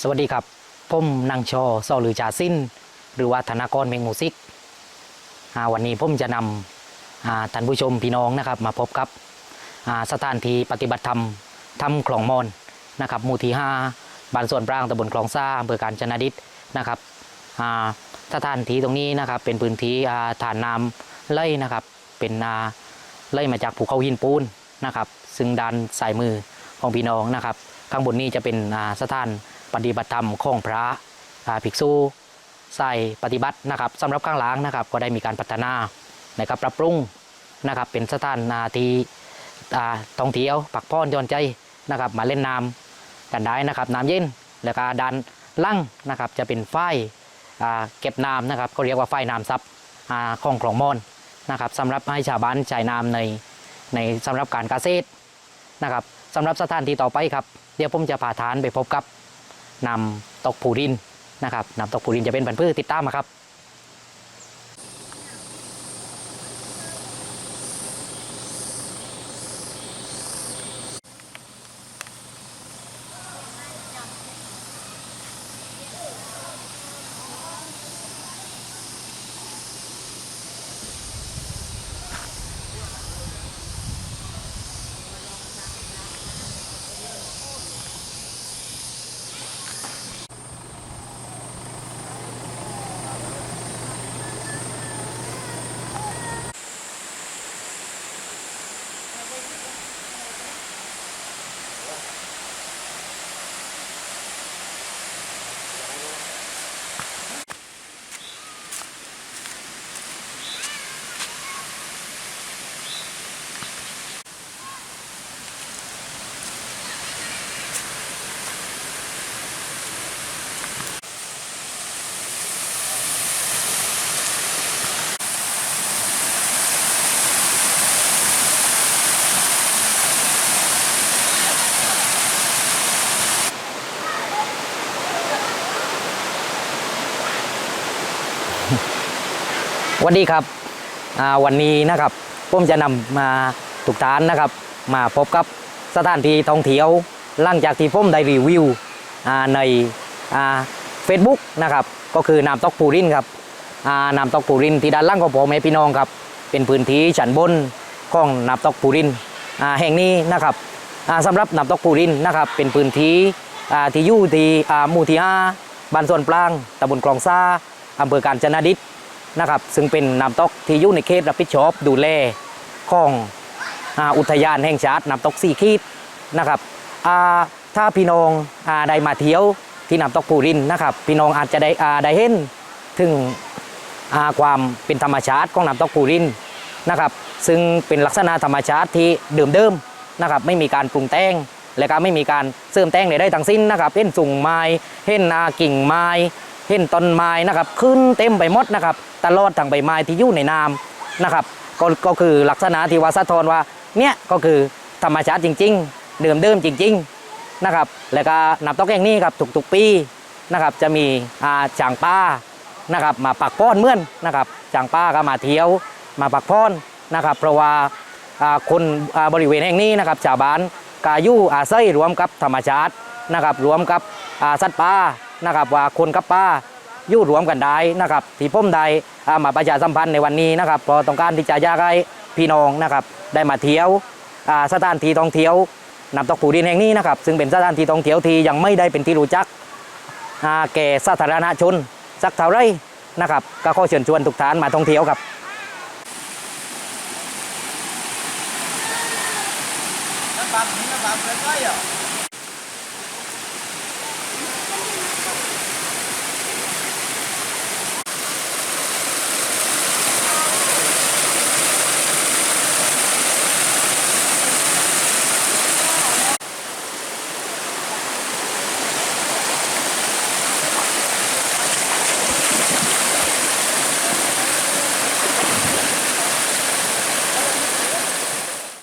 สวัสดีครับผมนางชอซอหรือจาสิ้น หรือว่าธนากรเมงมูซิกวันนี้ผมจะนำท่านผู้ชมพี่น้องนะครับมาพบกับสถานที่ปฏิบัติธรรมถ้ำคลองมอนนะครับหมู่ที่5บ้านส่วนปรางตำบลคลองซ่าอำเภอการจนดิตนะครับสถานที่ตรงนี้นะครับเป็นพื้นที่ฐานน้ำไล่นะครับเป็นไล่มาจากภูเขาหินปูนนะครับซึ่งด้านสายมือของพี่น้องนะครับ ข้างบนนี้จะเป็นสถาน ปฏิบัติธรรมของพระภิกษุใส่ปฏิบัตินะครับสำหรับข้างหล่างนะครับ ก็ได้มีการพัฒนานะครับปรับปรุงนะครับเป็นสถานนาทีท่องเที่ยวปักพ้อนย้อนใจนะครับ มาเล่นน้ำกันได้นะครับน้ำเย็นแล้วก็ด้านล่างนะครับจะเป็นฝ้ายเก็บน้ำนะครับก็เรียกว่าฝ้ายน้ำซับอ่าของคลองมอนนะครับสำหรับให้ชาวบ้านใช้น้ำในในสำหรับการเกษตรนะครับสำหรับสถานที่ต่อไปครับ เดี๋ยวผมจะพาทานไปพบกับ นำตกผูดินนะครับนำตกผูดินจะเป็นพันธุ์พืชติดตามมาครับ วัสดีครับวันนี้นะครับผมจะนำมาทุกท่านนะครับ มาพบกับสถานที่ท่องเที่ยวหลังจากที่ผมได้รีวิวในเฟซบุ๊กนะครับก็คือน้ำตกปูรินครับน้ำตกปูรินที่ด้านล่างของผมแม่พี่น้องครับ เป็นพื้นที่ชั้นบนของน้ำตกปูรินแห่งนี้นะครับอ่าสำหรับน้ำตกปูรินนะครับเป็นพื้นที่ที่อยู่ที่หมู่ที่ห้าบ้านส่วนปลางตำบลคลองซาอำเภอการจนดิต นะครับ ซึ่งเป็นน้ำตกที่อยู่ในเขตรับผิดชอบดูแลของอุทยานแห่งชาติน้ำตกสี่ขีดนะครับถ้าพี่น้องอได้มาเที่ยวที่น้ำตกปูรินนะครับ พี่น้องอาจจะได้อาได้เห็นถึงความเป็นธรรมชาติของน้ำตกปูรินนะครับ ซึ่งเป็นลักษณะธรรมชาติที่เดิมเดิมๆนะครับ ไม่มีการปรุงแต่งและก็ไม่มีการเสริมแต่งใดๆทั้งสิ้นนะครับเห็นสุ่งไม้เห็นอ่ากิ่งไม้ เห็นต้นไม้นะครับขึ้นเต็มไปหมดนะครับตลอดทางใบไม้ที่อยู่ในน้ำนะครับก็ก็คือลักษณะที่ว่าสะท้อนว่าเนี่ยก็คือธรรมชาติจริง ๆ เดิมเดิมจริง ๆนะครับ แล้วก็น้ำตกแห่งนี้ครับทุกๆปีนะครับจะมีอ่าจางป้านะครับมาปักป้อนเมื่อนนะครับจางป้าก็มาเที่ยวมาปักป้อนนะครับเพราะว่าอ่าคนอ่าบริเวณแห่งนี้นะครับชาวบ้านกายู่อาศัยรวมกับธรรมชาตินะครับรวมกับอ่าสัตว์ป่า นะครับว่าคนกับป้าอยู่รวมกันได้นะครับที่ผมได้มาประชาสัมพันธ์ในวันนี้นะครับเพราะต้องการที่จะยากให้พี่น้องนะครับได้มาเที่ยวสถานที่ท่องเที่ยวน้ำตกปูดินแห่งนี้นะครับซึ่งเป็นสถานที่ท่องเที่ยวที่ยังไม่ได้เป็นที่รู้จักแก่สาธารณชนสักเท่าไรนะครับก็ขอเชิญชวนทุกท่านมาท่องเที่ยวครับน้ำบับนี่น้ำบับเกินไปอ่